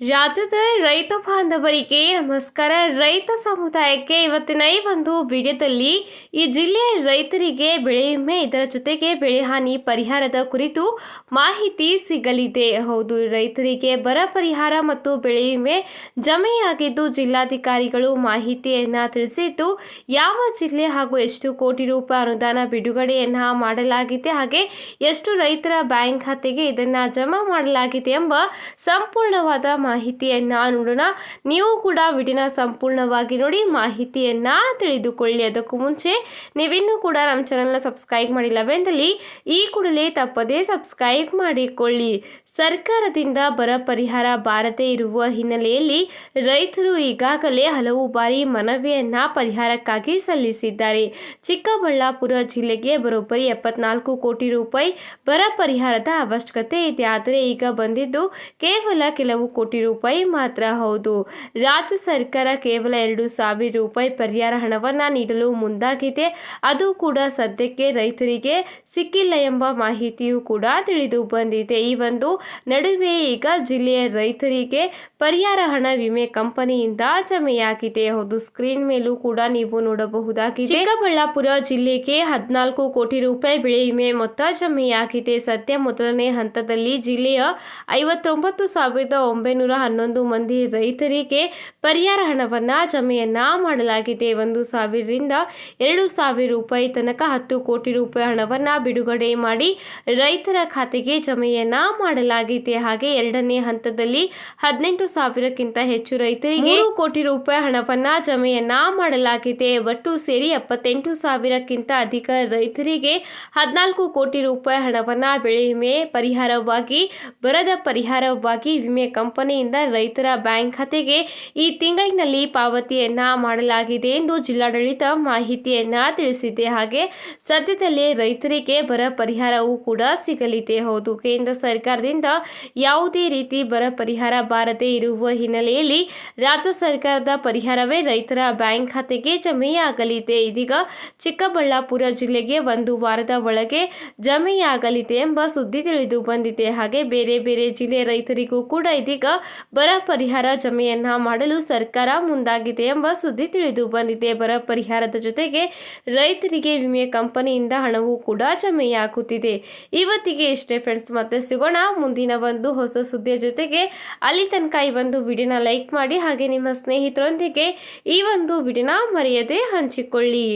ರಾಜ್ಯದ ರೈತ ಬಾಂಧವರಿಗೆ ನಮಸ್ಕಾರ. ರೈತ ಸಮುದಾಯಕ್ಕೆ ಇವತ್ತಿನ ಈ ಒಂದು ವಿಡಿಯೋದಲ್ಲಿ ಈ ಜಿಲ್ಲೆಯ ರೈತರಿಗೆ ಬೆಳೆ ವಿಮೆ, ಇದರ ಜೊತೆಗೆ ಬೆಳೆ ಹಾನಿ ಪರಿಹಾರದ ಕುರಿತು ಮಾಹಿತಿ ಸಿಗಲಿದೆ. ಹೌದು, ರೈತರಿಗೆ ಬರ ಪರಿಹಾರ ಮತ್ತು ಬೆಳೆ ವಿಮೆ ಜಮೆಯಾಗಿದ್ದು ಜಿಲ್ಲಾಧಿಕಾರಿಗಳು ಮಾಹಿತಿಯನ್ನು ತಿಳಿಸಿದ್ದು, ಯಾವ ಜಿಲ್ಲೆ ಹಾಗೂ ಎಷ್ಟು ಕೋಟಿ ರೂಪಾಯಿ ಅನುದಾನ ಬಿಡುಗಡೆಯನ್ನು ಮಾಡಲಾಗಿದೆ ಹಾಗೆ ಎಷ್ಟು ರೈತರ ಬ್ಯಾಂಕ್ ಖಾತೆಗೆ ಇದನ್ನು ಜಮಾ ಮಾಡಲಾಗಿದೆ ಎಂಬ ಸಂಪೂರ್ಣವಾದ ಮಾಹಿತಿಯನ್ನ ನೋಡೋಣ. ನೀವು ಕೂಡ ವಿಡಿಯೋನ ಸಂಪೂರ್ಣವಾಗಿ ನೋಡಿ ಮಾಹಿತಿಯನ್ನ ತಿಳಿದುಕೊಳ್ಳಿ. ಅದಕ್ಕೂ ಮುಂಚೆ ನೀವಿನ್ನೂ ಕೂಡ ನಮ್ಮ ಚಾನಲ್ನ ಸಬ್ಸ್ಕ್ರೈಬ್ ಮಾಡಿಲ್ಲವೆಂದಲ್ಲಿ ಈ ಕೂಡಲೇ ತಪ್ಪದೇ ಸಬ್ಸ್ಕ್ರೈಬ್ ಮಾಡಿಕೊಳ್ಳಿ. ಸರ್ಕಾರದಿಂದ ಬರ ಪರಿಹಾರ ಬಾರದೇ ಇರುವ ಹಿನ್ನೆಲೆಯಲ್ಲಿ ರೈತರು ಈಗಾಗಲೇ ಹಲವು ಬಾರಿ ಮನವಿಯನ್ನ ಪರಿಹಾರಕ್ಕಾಗಿ ಸಲ್ಲಿಸಿದ್ದಾರೆ. ಚಿಕ್ಕಬಳ್ಳಾಪುರ ಜಿಲ್ಲೆಗೆ ಬರೋಬ್ಬರಿ ಎಪ್ಪತ್ನಾಲ್ಕು ಕೋಟಿ ರೂಪಾಯಿ ಬರ ಪರಿಹಾರದ ಅವಶ್ಯಕತೆ ಇದೆ. ಆದರೆ ಈಗ ಬಂದಿದ್ದು ಕೇವಲ ಕೆಲವು ಕೋಟಿ ರೂಪಾಯಿ ಮಾತ್ರ. ಹೌದು, ರಾಜ್ಯ ಸರ್ಕಾರ ಕೇವಲ ಎರಡು ಸಾವಿರ ರೂಪಾಯಿ ಪರಿಹಾರ ಹಣವನ್ನು ನೀಡಲು ಮುಂದಾಗಿದೆ. ಅದು ಕೂಡ ಸದ್ಯಕ್ಕೆ ರೈತರಿಗೆ ಸಿಕ್ಕಿಲ್ಲ ಎಂಬ ಮಾಹಿತಿಯೂ ಕೂಡ ತಿಳಿದು ಬಂದಿದೆ. ಈ ಒಂದು ನಡುವೆ ಈಗ ಜಿಲ್ಲೆಯ ರೈತರಿಗೆ ಪರಿಹಾರ ಹಣ ವಿಮೆ ಕಂಪನಿಯಿಂದ ಜಮೆಯಾಗಿದೆ. ಹೌದು, ಸ್ಕ್ರೀನ್ ಮೇಲೂ ಕೂಡ ನೀವು ನೋಡಬಹುದಾಗಿದೆ. ಚಿಕ್ಕಬಳ್ಳಾಪುರ ಜಿಲ್ಲೆಗೆ ಹದಿನಾಲ್ಕು ಕೋಟಿ ರೂಪಾಯಿ ಬೆಳೆ ವಿಮೆ ಮೊತ್ತ ಜಮೆಯಾಗಿದೆ. ಸದ್ಯ ಮೊದಲನೇ ಹಂತದಲ್ಲಿ ಜಿಲ್ಲೆಯ ಐವತ್ತೊಂಬತ್ತು ಸಾವಿರದ ಒಂಬೈನೂರ ಹನ್ನೊಂದು ಮಂದಿ ರೈತರಿಗೆ ಪರಿಹಾರ ಹಣವನ್ನ ಜಮೆಯನ್ನ ಮಾಡಲಾಗಿದೆ. ಒಂದು ಸಾವಿರದಿಂದ ಎರಡು ಸಾವಿರ ರೂಪಾಯಿ ತನಕ ಹತ್ತು ಕೋಟಿ ರೂಪಾಯಿ ಹಣವನ್ನ ಬಿಡುಗಡೆ ಮಾಡಿ ರೈತರ ಖಾತೆಗೆ ಜಮೆಯನ್ನ ಮಾಡಲಾಗಿದೆ. ಹಾಗೆ ಎರಡನೇ ಹಂತದಲ್ಲಿ ಹದಿನೆಂಟು ಸಾವಿರಕ್ಕಿಂತ ಹೆಚ್ಚು ರೈತರಿಗೆ ಮೂರು ಕೋಟಿ ರೂಪಾಯಿ ಹಣವನ್ನ ಜಮೆಯನ್ನ ಮಾಡಲಾಗಿದೆ. ಒಟ್ಟು ಸೇರಿ ಎಪ್ಪತ್ತೆಂಟು ಸಾವಿರಕ್ಕಿಂತ ಅಧಿಕ ರೈತರಿಗೆ ಹದಿನಾಲ್ಕು ಕೋಟಿ ರೂಪಾಯಿ ಹಣವನ್ನ ಬೆಳೆ ವಿಮೆ ಪರಿಹಾರವಾಗಿ, ಬರದ ಪರಿಹಾರವಾಗಿ ವಿಮೆ ಕಂಪನಿಯಿಂದ ರೈತರ ಬ್ಯಾಂಕ್ ಖಾತೆಗೆ ಈ ತಿಂಗಳಿನಲ್ಲಿ ಪಾವತಿಯನ್ನ ಮಾಡಲಾಗಿದೆ ಎಂದು ಜಿಲ್ಲಾಡಳಿತ ಮಾಹಿತಿಯನ್ನ ತಿಳಿಸಿದೆ. ಹಾಗೆ ಸದ್ಯದಲ್ಲೇ ರೈತರಿಗೆ ಬರ ಪರಿಹಾರವೂ ಕೂಡ ಸಿಗಲಿದೆ. ಹೌದು, ಕೇಂದ್ರ ಸರ್ಕಾರದಿಂದ ಯಾವುದೇ ರೀತಿ ಬರ ಪರಿಹಾರ ಬಾರದೇ ಇರುವ ಹಿನ್ನೆಲೆಯಲ್ಲಿ ರಾಜ್ಯ ಸರ್ಕಾರದ ಪರಿಹಾರವೇ ರೈತರ ಬ್ಯಾಂಕ್ ಖಾತೆಗೆ ಜಮೆಯಾಗಲಿದೆ. ಇದೀಗ ಚಿಕ್ಕಬಳ್ಳಾಪುರ ಜಿಲ್ಲೆಗೆ ಒಂದು ವಾರದ ಒಳಗೆ ಜಮೆಯಾಗಲಿದೆ ಎಂಬ ಸುದ್ದಿ ತಿಳಿದು ಬಂದಿದೆ. ಹಾಗೆ ಬೇರೆ ಬೇರೆ ಜಿಲ್ಲೆ ರೈತರಿಗೂ ಕೂಡ ಇದೀಗ ಬರ ಪರಿಹಾರ ಜಮೆಯನ್ನ ಮಾಡಲು ಸರ್ಕಾರ ಮುಂದಾಗಿದೆ ಎಂಬ ಸುದ್ದಿ ತಿಳಿದು ಬಂದಿದೆ. ಬರ ಪರಿಹಾರದ ಜೊತೆಗೆ ರೈತರಿಗೆ ವಿಮೆ ಕಂಪನಿಯಿಂದ ಹಣವೂ ಕೂಡ ಜಮೆಯಾಗುತ್ತಿದೆ. ಇವತ್ತಿಗೆ ಇಷ್ಟೇ ಫ್ರೆಂಡ್ಸ್ ಮತ್ತೆ ಸಿಗೋಣ ಮುಂದಿನ ಒಂದು ಹೊಸ ಸುದ್ದಿಯ ಜೊತೆಗೆ ಅಲ್ಲಿ ತನಕ ಈ ಒಂದು ವಿಡಿಯೋನ ಲೈಕ್ ಮಾಡಿ ಹಾಗೆ ನಿಮ್ಮ ಸ್ನೇಹಿತರೊಂದಿಗೆ ಈ ಒಂದು ವಿಡಿಯೋನ ಮರೆಯದೆ ಹಂಚಿಕೊಳ್ಳಿ.